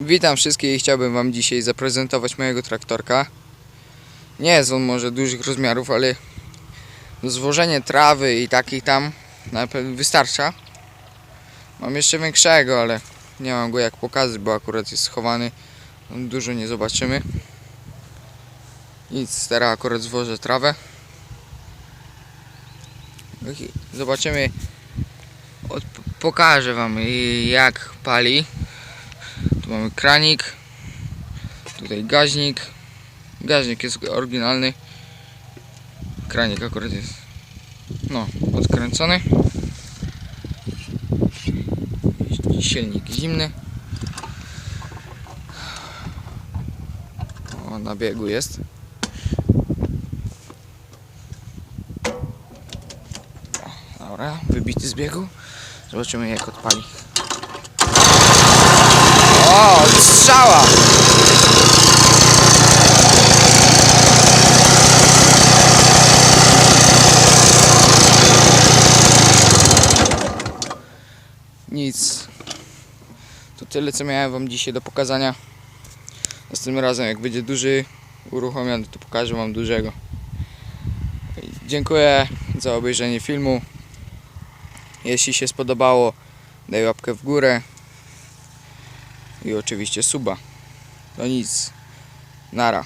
Witam wszystkich i chciałbym Wam dzisiaj zaprezentować mojego traktorka. Nie jest on może dużych rozmiarów, ale do zwożenia trawy i takich tam na pewno wystarcza. Mam jeszcze większego, ale nie mam go jak pokazać, bo akurat jest schowany. Dużo nie zobaczymy. Nic, teraz akurat zwożę trawę. Zobaczymy. Pokażę Wam jak pali. Mamy kranik. Tutaj gaźnik. Gaźnik jest oryginalny. Kranik akurat jest no, odkręcony. Silnik zimny. O, na biegu jest. Dobra, wybity z biegu. Zobaczymy jak odpali. Strzała! Nic. To tyle co miałem wam dzisiaj do pokazania. Następnym razem jak będzie duży uruchomiony to pokażę wam dużego. Dziękuję za obejrzenie filmu. Jeśli się spodobało daj łapkę w górę i oczywiście suba. No nic. Nara.